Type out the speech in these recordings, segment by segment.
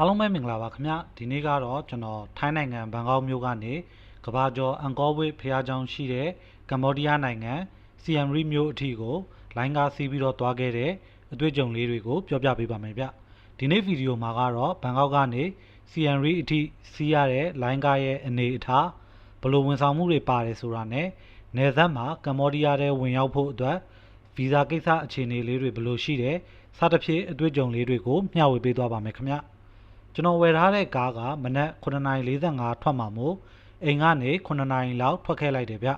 အားလုံးပဲမင်္ဂလာပါခင်ဗျဒီနေ့ကတော့ကျွန်တော်ထိုင်းနိုင်ငံဘန်ကောက်မြို့ကနေကဘာကျော်အန်ကောဝိတ်ဖျားကျောင်းရှိတဲ့ကမ္ဘောဒီးယားနိုင်ငံစီယမ်ရီမြို့အထိကိုလိုင်းကားစီးပြီးတော့တွားခဲ့တဲ့အတွေ့အကြုံလေးတွေကိုပြောပြပေးပါမယ်ဗျဒီနေ့ဗီဒီယိုမှာကတော့ဘန်ကောက်ကနေစီယမ်ရီအထိစီးရတဲ့လိုင်းကားရဲ့အနေအထားဘယ်လိုဝန်ဆောင်မှုတွေပါတယ်ဆိုတာနဲ့နယ်စပ်မှာကမ္ဘောဒီးယားထဲဝင်ရောက်ဖို့အတွက်ဗီဇာကိစ္စအခြေအနေလေးတွေဘယ်လိုရှိတယ်စသဖြင့်အတွေ့အကြုံလေးတွေကိုမျှဝေပေးသွားပါမယ်ခင်ဗျ ကျွန်တော်ဝယ်ထားတဲ့ကားကမနက်9:45ထွက်မှာမို့အိမ်ကနေ9နာရီလောက်ထွက်ခဲ့လိုက်တယ်ဗျ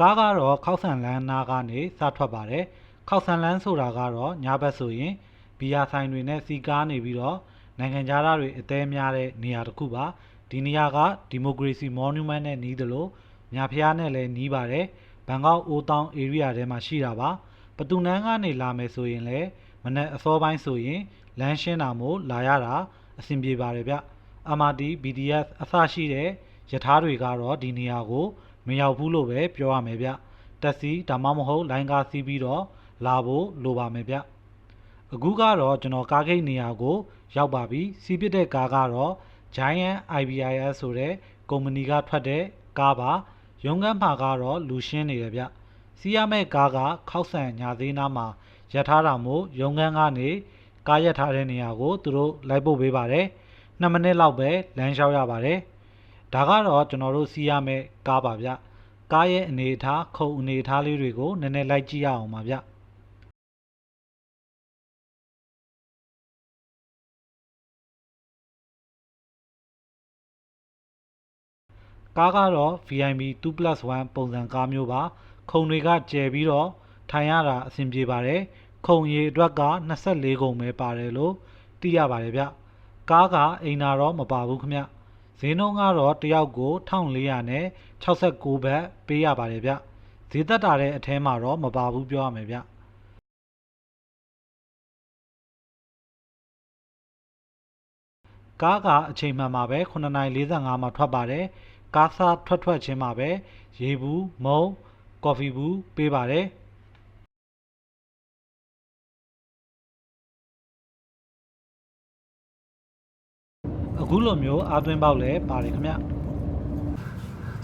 ကားကတော့ခောက်ဆန်လန်းနာကနေစထွက်ပါတယ်ခောက်ဆန်လန်းဆိုတာကတော့ညဘက်ဆိုရင်ဘီယာဆိုင်တွေနဲ့စီကားနေပြီးတော့နိုင်ငံခြားသားတွေအသေးများတဲ့နေရာတစ်ခုပါဒီနေရာကဒီမိုကရေစီမော်နူမန့်နဲ့နီးတယ်လို့ညာဖျားနဲ့လည်းနီးပါတယ်ဘန်ကောက်အိုးတောင် area ထဲမှာရှိတာပါပတူနန်းကနေလာမယ်ဆိုရင်လည်းမနက်အစောပိုင်းဆိုရင်လမ်းရှင်းတာမို့လာရတာ အဆင်ပြေပါတယ်ဗျ MRT BDS အစရှိတဲ့ယထာတွေကတော့ဒီနေရာကိုမရောက်ဘူးလို့ပဲပြောရမယ်ဗျတက်စီဒါမှမဟုတ်လိုင်းကားစီးပြီးတော့လာဖို့လိုပါမယ်ဗျအခုကတော့ကျွန်တော်ကားဂိတ်နေရာကို ရောက်ပါပြီစီးပစ်တဲ့ကားကတော့ Giant IBIS ဆိုတဲ့ကုမ္ပဏီကထွက်တဲ့ကားပါရုံးခန်းမှာကတော့လူရှင်းနေတယ်ဗျစီးရမယ့်ကားကခောက်ဆန်ညာသေးနားမှာရထားတာမို့ရုံးခန်းကနေ ကားရက်ထားတဲ့နေရာကိုသူတို့လိုက်ပို့ပေးပါတယ်။2မိနစ်လောက်ပဲလမ်းလျှောက်ရပါတယ်။ဒါကတော့ကျွန်တော်တို့စီးရမယ့်ကားပါဗျ။ကားရဲ့အနေအထားခုံအနေအထားလေးတွေကိုနည်းနည်းလိုက်ကြည့်ရအောင်ပါဗျ။ကားကတော့ VIP 2+1 ပုံစံကားမျိုးပါ ခုံတွေကကျယ်ပြီးတော့ထိုင်ရတာအဆင်ပြေပါတယ် ခုံရည်အတွက်က24ခုံပဲပါတယ်လို့သိရပါတယ်ဗျကားကအိမ်နာတော့မပါဘူးခမဈေးနှုန်းကတော့တယောက်ကို1400နဲ့69ဘတ်ပေးရပါတယ်ဗျဈေးသက်တာတဲ့အထဲမှာတော့မပါဘူးပြောရမယ်ဗျကားကအချိန်မှန်မှာပဲ9:45မှာထွက်ပါတယ်ကားစားထွက်ထွက်ချင်းမှာပဲရေဘူးမုံကော်ဖီဘူးပေးပါတယ် အခုလိုမျိုးအာသွင်းပေါက်လည်းပါတယ်ခင်ဗျ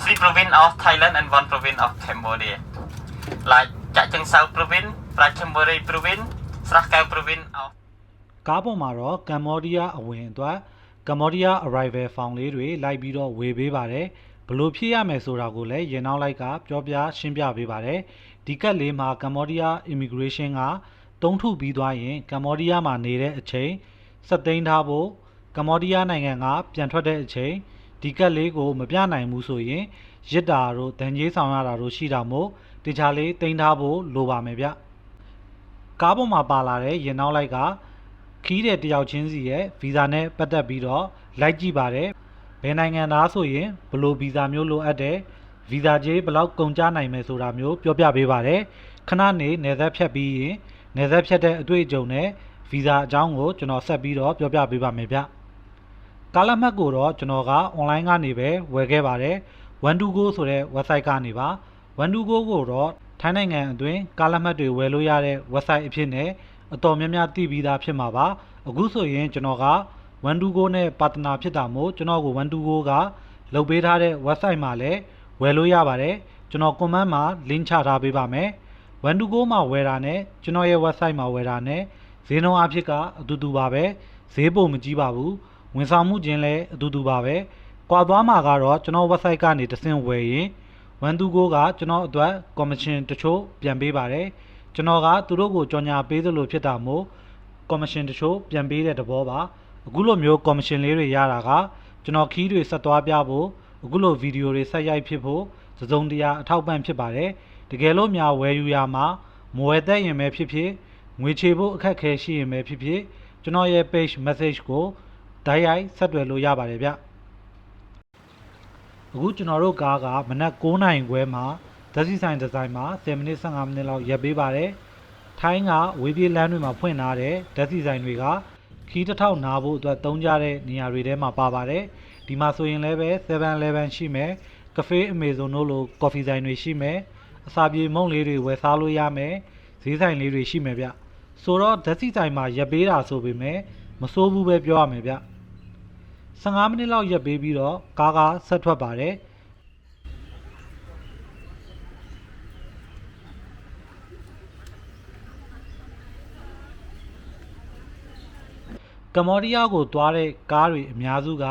three province of Thailand and one province of Cambodia. Like Chak Chang Sao province, Prachambori province, Srah Kau province of ကားပေါ်မှာတော့ကမ္ဘောဒီးယားအဝင်အတွက်ကမ္ဘောဒီးယား arrival form လေးတွေလိုက်ပြီးတော့ဝေပေးပါတယ်ဘလို့ဖြစ်ရမယ်ဆိုတာကိုလည်းရင်နောက်လိုက်ကပြောပြရှင်းပြပေးပါတယ်ဒီကက်လေးမှာကမ္ဘောဒီးယား immigration ကတုံးထုပြီးသွားရင်ကမ္ဘောဒီးယားမှာနေတဲ့အချိန်စက်သိမ်းထားဖို့ ကမ္ဘောဒီးယားနိုင်ငံကပြန်ထွက်တဲ့အချိန်ဒီကက်လေးကိုမပြနိုင်ဘူးဆိုရင်ရစ်တာတို့ဒဏ်ကြီးဆောင်ရတာတို့ရှိတာမို့တခြားလေးသိမ်းထားဖို့လိုပါမယ်ဗျကားပေါ်မှာပါလာတဲ့ရင်နောက်လိုက်ကခီးတဲ့တယောက်ချင်းစီရဲ့ဗီဇာနဲ့ပတ်သက်ပြီးတော့လိုက်ကြည့်ပါတယ်ဘယ်နိုင်ငံသားဆိုရင်ဘယ်လိုဗီဇာမျိုးလိုအပ်တယ်ဗီဇာကြေးဘယ်လောက်ကုန်ကျနိုင်မယ်ဆိုတာမျိုးပြောပြပေးပါတယ်ခဏနေနေသက်ဖြတ်ပြီးရင်နေသက်ဖြတ်တဲ့အတွေ့အကြုံနဲ့ဗီဇာအကြောင်းကိုကျွန်တော်ဆက်ပြီးတော့ပြောပြပေးပါမယ်ဗျ ကားလက်မှတ်ကိုတော့ကျွန်တော်ကအွန်လိုင်းကနေပဲဝယ်ခဲ့ပါတယ်125ဆိုတဲ့ website ကနေပါ125ကိုတော့ထိုင်းနိုင်ငံအတွင်းကားလက်မှတ်တွေဝယ်လို့ရတဲ့ website အဖြစ်နဲ့အတော်များများသိပြီးသားဖြစ်မှာပါအခုဆိုရင်ကျွန်တော်က125နဲ့ပါတနာဖြစ်တာမို့ကျွန်တော်ကို125ကလုပ်ပေးထားတဲ့ website မှာလည်းဝယ်လို့ရပါတယ်ကျွန်တော် comment မှာ link ချထားပေးပါမယ်125မှာဝယ်တာနဲ့ကျွန်တော်ရဲ့ website မှာဝယ်တာနဲ့ဈေးနှုန်းအဖြစ်ကအတူတူပါပဲဈေးပုံမကြီးပါဘူး ဝန်ဆောင်မှုချင်းလည်းအတူတူပါပဲကွာသွားမှာကတော့ကျွန်တော် website ကနေတဆင့်ဝယ်ရင်125ကကျွန်တော်အတွက် commission တချို့ပြန်ပေးပါတယ်ကျွန်တော်ကသူတို့ကိုကြော်ညာပေးသလိုဖြစ်တာမို့ commission တချို့ပြန်ပေးတဲ့သဘောပါအခုလိုမျိုး commission လေးတွေရတာကကျွန်တော်ခီးတွေဆက်သွားပြဖို့အခုလိုဗီဒီယိုတွေဆက်ရိုက်ဖြစ်ဖို့သစုံတရာအထောက်ပံ့ဖြစ်ပါတယ်တကယ်လို့များဝယ်ယူရမှာမဝယ်သက်ရင်ပဲဖြစ်ဖြစ်ငွေချေဖို့အခက်အခဲရှိရင်ပဲဖြစ်ဖြစ်ကျွန်တော်ရဲ့ page message ကို ဓာတ်ရိုက်ဆက်သွယ်လို့ရပါတယ်ဗျအခုကျွန်တော်တို့ကားကမနက်9နာရီခွဲမှာဓာတ်စီဆိုင်ဒီဇိုင်းမှာ10မိနစ်15မိနစ်လောက်ရပ်ပေးပါတယ်ထိုင်းကဝေးပြေးလမ်းတွေမှာဖွင့်ထားတဲ့ဓာတ်စီဆိုင်တွေကခီးတစ်ထောက်နာဖို့အတွက်သုံးကြတဲ့နေရာတွေထဲမှာပါပါတယ်ဒီမှာဆိုရင်လည်းပဲ7-11ရှိမယ်ကဖေးအမေဇုန်တို့လိုကော်ဖီဆိုင်တွေရှိမယ်အစာပြေမုန့်လေးတွေဝယ်စားလို့ရမယ်ဈေးဆိုင်လေးတွေရှိမယ်ဗျဆိုတော့ဓာတ်စီဆိုင်မှာရပ်ပေးတာဆိုပေမဲ့မစိုးဘူးပဲပြောရမယ်ဗျ 15မိနစ်လောက်ရက်ပေးပြီးတော့ကားကဆက်ထွက်ပါတယ်ကမ္ဘောဒီးယားကိုသွားတဲ့ကားတွေအများစုက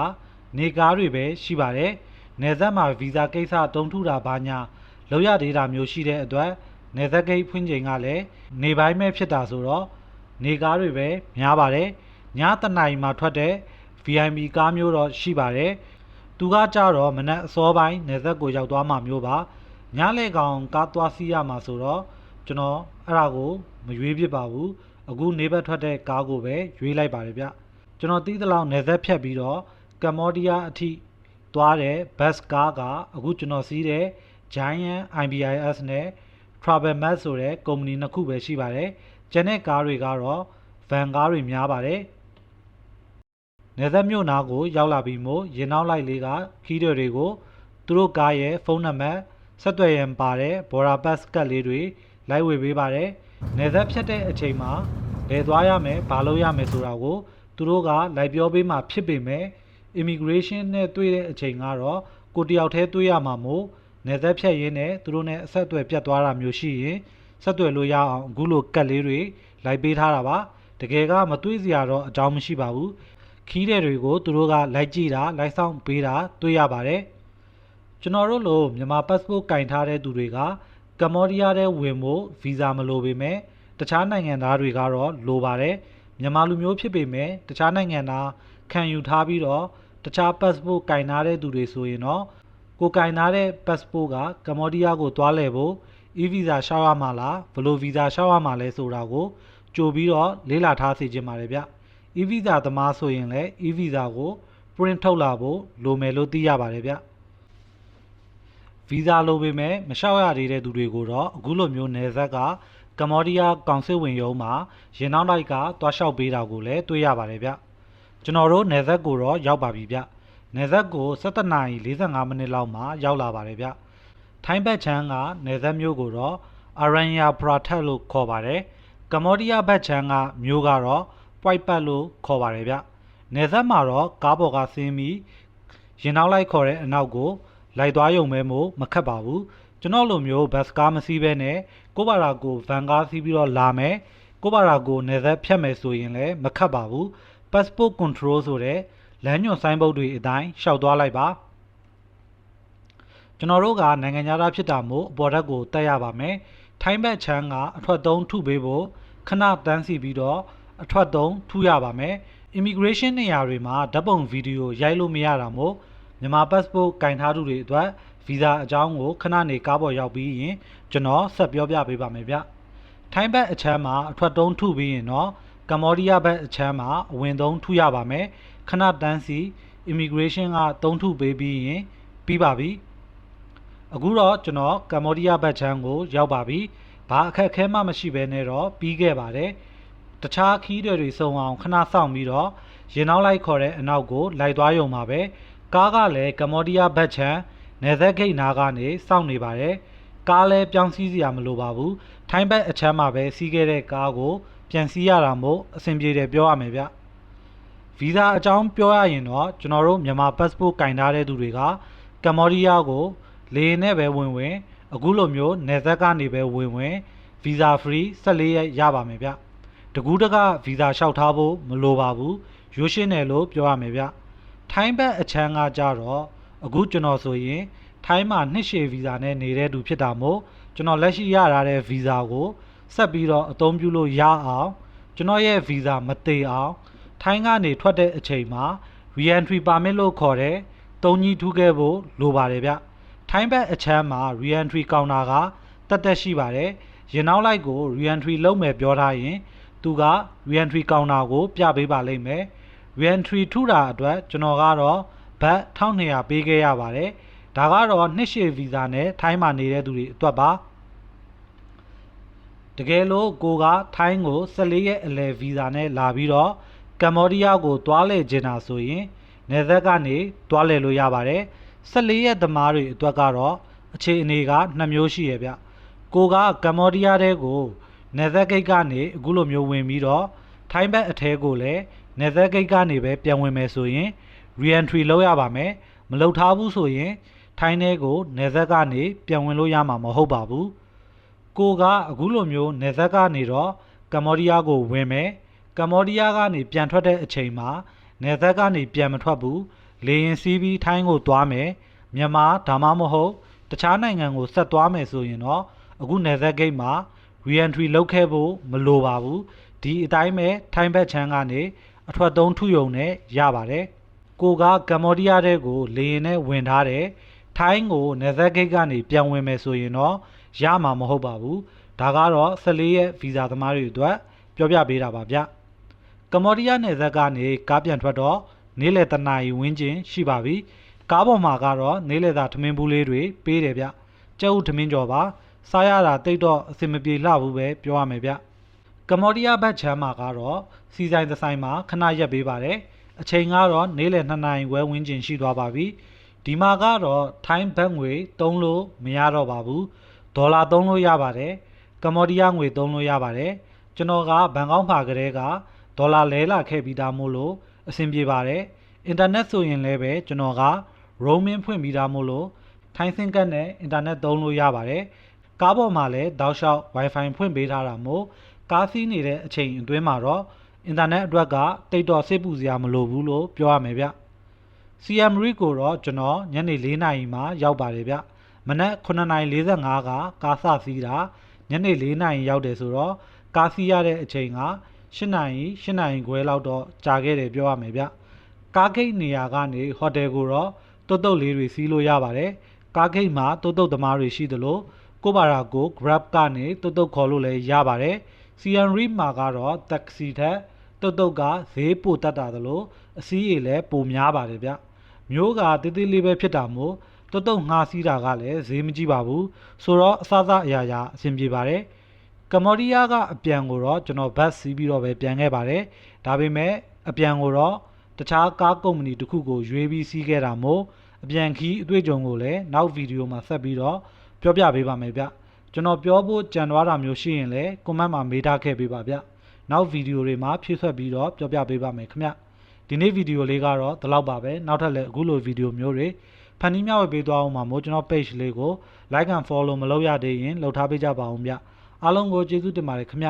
နေကားတွေပဲရှိပါတယ်။နယ်စပ်မှာဗီဇာကိစ္စတုံးထူတာဘာညာလောက်ရသေးတာမျိုးရှိတဲ့အတွက်နယ်စပ်ဂိတ်ဖွင့်ချိန်ကလည်းနေပိုင်းမဲ့ဖြစ်တာဆိုတော့နေကားတွေပဲများပါတယ်။ညတနာရီမှာထွက်တဲ့ VIP ကားမျိုးတော့ရှိပါတယ်။သူကကြတော့မနက်အစောပိုင်းနယ်စပ်ကိုရောက်သွားမှာမျိုးပါ။ညလေကောင်ကားသွားစီးရမှာဆိုတော့ကျွန်တော်အဲ့ဒါကိုမရွေးဖြစ်ပါဘူး။အခုနေဘက်ထွက်တဲ့ကားကိုပဲရွေးလိုက်ပါတယ်ဗျ။ကျွန်တော်သိသလောက်နယ်စပ်ဖြတ်ပြီးတော့ကမ္ဘောဒီးယားအထိသွားတဲ့ဘတ်ကားကအခုကျွန်တော်စီးတဲ့ Giant IBIS နဲ့ Travel Max ဆိုတဲ့ကုမ္ပဏီနှစ်ခုပဲရှိပါတယ်။ကျန်တဲ့ကားတွေကတော့ van ကားတွေများပါတယ်။ နယ်စပ်မြို့နာကိုရောက်လာပြီးမို့ရင်နောက်လိုက်လေးကခီးတွေကိုသူတို့ကားရဲ့ဖုန်းနံပါတ်ဆက်သွယ်ရန်ပါတဲ့ Bora Pass ကတ်လေးတွေလိုက်ဝေပေးပါတယ်။နယ်စပ်ဖြတ်တဲ့အချိန်မှာဘယ်သွားရမယ်၊ဘာလုပ်ရမယ်ဆိုတာကိုသူတို့ကလိုက်ပြောပေးမှဖြစ်ပေမဲ့ immigration နဲ့တွေ့တဲ့အချိန်ကတော့ကိုတယောက်တည်းတွေ့ရမှာမို့နယ်စပ်ဖြတ်ရင်းနဲ့သူတို့နဲ့အဆက်အသွယ်ပြတ်သွားတာမျိုးရှိရင်ဆက်သွယ်လို့ရအောင်အခုလိုကတ်လေးတွေလိုက်ပေးထားတာပါတကယ်ကမတွေ့စရာတော့အကြောင်းမရှိပါဘူး ခီးတဲ့တွေကိုသူတို့ကလိုက်ကြည့်တာလိုက်ဆောင်ပေးတာတွေ့ရပါတယ်ကျွန်တော်တို့လိုမြန်မာ passport ကင်ထားတဲ့သူတွေကကမ္ဘောဒီးယားထဲဝင်ဖို့ဗီဇာမလိုပေမဲ့တခြားနိုင်ငံသားတွေကတော့လိုပါတယ်မြန်မာလူမျိုးဖြစ်ပေမဲ့တခြားနိုင်ငံသားခံယူထားပြီးတော့တခြား passport ကင်ထားတဲ့သူတွေဆိုရင်တော့ကိုကင်ထားတဲ့ passport ကကမ္ဘောဒီးယားကိုသွားလည်ဖို့ e-visa ရှောက်ရမှာလားဘယ်လို visa ရှောက်ရမှာလဲဆိုတာကိုကြိုပြီးတော့လေ့လာထားစေချင်ပါတယ်ဗျ e-visa သမားဆိုရင်လည်း e-visa ကို print ထုတ်လာဖို့လိုမယ်လို့သိရပါတယ်ဗျဗီဇာလိုပေမဲ့မလျှောက်ရသေးတဲ့သူတွေကိုတော့အခုလိုမျိုးနယ်စပ်ကကမ္ဘောဒီးယားကောင်စစ်ဝင်ရုံးမှာရင်နောက်တိုက်ကတွားလျှောက်ပေးတာကိုလည်းတွေ့ရပါတယ်ဗျကျွန်တော်တို့နယ်စပ်ကိုတော့ရောက်ပါပြီဗျနယ်စပ်ကို17နာရီ45မိနစ်လောက်မှာရောက်လာပါတယ်ဗျထိုင်းဘက်ချမ်းကနယ်စပ်မျိုးကိုတော့အရန်ယာပရာထက်လို့ခေါ်ပါတယ်ကမ္ဘောဒီးယားဘက်ချမ်းကမျိုးကတော့ ပွိုက်ပတ်လို့ခေါ်ပါတယ်ဗျနယ်စပ်မှာတော့ကားပေါ်ကဆင်းပြီးရင်နောက်လိုက်ခေါ်တဲ့အနောက်ကို လိုက်သွားရုံပဲမို့မခက်ပါဘူးကျွန်တော်လိုမျိုးဘတ်စကားမစီးဘဲနဲ့ကိုဘာရာကိုဗန်ကားစီးပြီးတော့လာမယ်ကိုဘာရာကိုနေသက်ဖြတ်မယ်ဆိုရင်လည်းမခက်ပါဘူး passport control ဆိုတဲ့လမ်းညွှန်ဆိုင်းဘုတ်တွေအတိုင်းရှောက်သွားလိုက်ပါကျွန်တော်တို့ကနိုင်ငံသားဖြစ်တာမို့အပေါ်ဓာတ်ကိုတက်ရပါမယ်ထိုင်းဘက်ချမ်းကအထွက်သုံးထုပေးဖို့ခဏတန်းစီပြီးတော့ အထွက်သုံးထုရပါမယ် immigration နေရာတွေမှာဓာတ်ပုံဗီဒီယိုရိုက်လို့မရတာမို့မြန်မာ passport ကင်ထားသူတွေအတွက်ဗီဇာအကြောင်းကိုခဏနေကားပေါ်ရောက်ပြီးရင်ကျွန်တော်ဆက်ပြောပြပေးပါမယ်ဗျထိုင်းဘက်အချမ်းမှာအထွက်တုံးထုပြီးရင်တော့ကမ္ဘောဒီးယားဘက်အချမ်းမှာအဝင်သုံးထုရပါမယ်ခဏတန်းစီ immigration ကတုံးထုပေးပြီးရင်ပြီးပါပြီအခုတော့ကျွန်တော်ကမ္ဘောဒီးယားဘက်ချမ်းကိုရောက်ပါပြီဘာအခက်အခဲမှမရှိဘဲနဲ့တော့ပြီးခဲ့ပါတယ် တခြားခီးတွေစုံအောင်ခဏစောင့်ပြီးတော့ရင်နောက်လိုက်ခေါ်တဲ့အနောက်ကိုလိုက်သွားရုံပါပဲကားကလည်းကမ္ဘောဒီးယားဘက်ချမ်းနယ်စပ်ဂိတ်နားကနေစောင့်နေပါတယ်ကားလည်းပြောင်းစီးစရာမလိုပါဘူးထိုင်းဘက်အချမ်းမှာပဲစီးခဲ့တဲ့ကားကိုပြန်စီးရတာမို့အဆင်ပြေတယ်ပြောရမယ်ဗျဗီဇာအကြောင်းပြောရရင်တော့ကျွန်တော်တို့မြန်မာ passport ကင်ထားတဲ့သူတွေကကမ္ဘောဒီးယားကိုလေနဲ့ပဲဝင်ဝင်အခုလိုမျိုးနယ်စပ်ကနေပဲဝင်ဝင်ဗီဇာ free 14ရက်ရပါမယ်ဗျ တကူးတကဗီဇာလျှောက်ထားဖို့မလိုပါဘူးရိုးရှင်းတယ်လို့ပြောရမယ်ဗျထိုင်းဘက်အချမ်းကကြတော့အခုကျွန်တော်ဆိုရင် ထိုင်းမှာနှစ်ရှည်ဗီဇာနဲ့နေတဲ့သူဖြစ်တာမို့ကျွန်တော်လက်ရှိရထားတဲ့ဗီဇာကိုဆက်ပြီးတော့အသုံးပြုလို့ရအောင်ကျွန်တော်ရဲ့ဗီဇာမသေးအောင်ထိုင်းကနေထွက်တဲ့အချိန်မှာ re-entry permit လို့ခေါ်တဲ့တုံးကြီးထူးခဲ့ဖို့လိုပါတယ်ဗျထိုင်းဘက်အချမ်းမှာ re-entry counter ကတက်တက်ရှိပါတယ်ရင်နောက်လိုက်ကို re-entry လုပ်မယ်ပြောထားရင် သူက re-entry counter ကို ပြပေးပါလိမ့်မယ် re-entry ထူတာအတွက်ကျွန်တော်ကတော့ဘတ်1200ပေးခဲ့ရပါတယ်ဒါကတော့နှစ်ရှည်ဗီဇာနဲ့ထိုင်းမှာနေတဲ့သူတွေအတွက်ပါတကယ်လို့ကိုကထိုင်းကို14ရက်အလယ်ဗီဇာနဲ့လာပြီးတော့ကမ္ဘောဒီးယားကိုတွားလဲကျင်တာဆိုရင်နေသက်ကနေတွားလဲလို့ရပါတယ်14ရက်သမားတွေအတွက်ကတော့အခြေအနေကနှစ်မျိုးရှိရဗျကိုကကမ္ဘောဒီးယားတဲကို နေသက်ဂိတ်ကနေအခုလိုမျိုးဝင်ပြီးတော့ထိုင်းဘက်အထဲကိုလည်းနယ်စပ်ဂိတ်ကနေပဲပြန်ဝင်မယ်ဆိုရင် re-entry လုပ်ရပါမယ်မလုပ်ထားဘူးဆိုရင် ထိုင်းထဲကိုနယ်စပ်ကနေပြန်ဝင်လို့ရမှာမဟုတ်ပါဘူးကိုကအခုလိုမျိုးနယ်စပ်ကနေတော့ကမ္ဘောဒီးယားကိုဝင်မယ်ကမ္ဘောဒီးယားကနေပြန်ထွက်တဲ့အချိန်မှာနယ်စပ်ကနေပြန်မထွက်ဘူးလေရင်စီးပြီးထိုင်းကိုသွားမယ်မြန်မာဒါမှမဟုတ်တခြားနိုင်ငံကိုဆက်သွားမယ်ဆိုရင်တော့အခုနယ်စပ်ဂိတ်မှာ re-entry လုပ်ခဲ့ဖို့မလိုပါဘူးဒီအတိုင်းပဲထိုင်းဘက်ချမ်းကနေအထွက်သုံးထုယုံနဲ့ရပါတယ်ကိုကကမ္ဘောဒီးယားတဲကိုလေရင်နဲ့ဝင်ထားတယ်ထိုင်းကိုနယ်စပ်ဂိတ်ကနေပြန်ဝင်မယ်ဆိုရင်တော့ရမှာမဟုတ်ပါဘူးဒါကတော့14ရက်ဗီဇာသမားတွေအတွက်ပြောပြပေးတာပါဗျကမ္ဘောဒီးယားနယ်စပ်ကနေကားပြန်ထွက်တော့နေ့လယ်တနာရီဝန်းကျင်ရှိပါပြီကားပေါ်မှာကတော့နေ့လယ်သာထမင်းဘူးလေးတွေပေးတယ်ဗျကျုပ်ထမင်းကြော်ပါ စားရတာတိတ်တော့အဆင်မပြေလှဘူးပဲပြောရမယ်ဗျကမ္ဘောဒီးယားဘက်ချမ်းမှာကတော့စီဆိုင်တစ်ဆိုင်မှာခဏရက်ပေးပါတယ်အချိန်ကတော့နေ့လယ်2နာရီဝဲဝန်းကျင်ရှိသွားပါပြီဒီမှာကတော့ထိုင်းဘတ်ငွေသုံးလို့မရတော့ပါဘူးဒေါ်လာသုံးလို့ရပါတယ်ကမ္ဘောဒီးယားငွေသုံးလို့ရပါတယ်ကျွန်တော်ကဘန်ကောက်မှာကလေးကဒေါ်လာလဲလာခဲ့ပြီးသားမို့လို့အဆင်ပြေပါတယ်အင်တာနက်ဆိုရင်လည်းပဲကျွန်တော်က roaming ဖွင့်ပြီးသားမို့လို့ထိုင်းစင်ကတ်နဲ့အင်တာနက်သုံးလို့ရပါတယ် ကားပေါ်မှာလည်းတောက်လျှောက် Wi-Fi ဖွင့်ပေးထားတာမို့ကားစီးနေတဲ့အချိန်အတွင်းမှာတော့အင်တာနက်အတွက်ကတိတ်တော့စိတ်ပူစရာမလိုဘူးလို့ပြောရမယ်ဗျ CM Read ကိုတော့ကျွန်တော်ညနေ4နာရီမှရောက်ပါတယ်ဗျမနက်9:45ကကားစစီးတာညနေ4နာရီရောက်တယ်ဆိုတော့ကားစီးရတဲ့အချိန်က8နာရီ8နာရီခွဲလောက်တော့ကြာခဲ့တယ်ပြောရမယ်ဗျကားဂိတ်နေရာကနေဟိုတယ်ကိုတော့တုတ်တုတ်လေးတွေစီးလို့ရပါတယ်ကားဂိတ်မှာတုတ်တုတ်သမားတွေရှိသလို ကိုပါရာကို Grab ကနေတုတ်တုတ်ခေါ်လို့လည်းရပါတယ် CM Read မှာကတော့ taxi ထက်တုတ်တုတ်ကဈေးပိုတက်တာသလိုအစည်းရေလည်းပိုများပါတယ်ဗျမျိုးကတေးသေးလေးပဲဖြစ်တာမို့တုတ်တုတ်ငှားစီးတာကလည်းဈေးမကြီးပါဘူးဆိုတော့အစစအရာရာအဆင်ပြေပါတယ်ကမ္ဘောဒီးယားကအပြန်ကိုတော့ကျွန်တော်ဘတ်စီးပြီးတော့ပဲပြန်ခဲ့ပါတယ်ဒါပေမဲ့အပြန်ကိုတော့တခြားကားကုမ္ပဏီတစ်ခုကိုရွေးပြီးစီးခဲ့တာမို့အပြန်ခီးအတွေ့အကြုံကိုလည်းနောက်ဗီဒီယိုမှာဆက်ပြီးတော့ ပြောပြပေးပါမယ်ဗျကျွန်တော်ပြောဖို့ကြံသွားတာမျိုးရှိရင်လည်း comment မှာမေးထားခဲ့ပေးပါဗျနောက်ဗီဒီယိုတွေမှာဖြည့်ဆွက်ပြီးတော့ပြောပြပေးပါမယ်ခင်ဗျဒီနေ့ဗီဒီယိုလေးကတော့ဒီလောက်ပါပဲနောက်ထပ်လည်းအခုလိုဗီဒီယိုမျိုးတွေဖန်တီးမျှဝေပေးသွားအောင်မှာမို့ကျွန်တော် page လေးကို like and follow မလုပ်ရသေးရင်လုပ်ထားပေးကြပါအောင်ဗျအားလုံးကိုကျေးဇူးတင်ပါတယ်ခင်ဗျ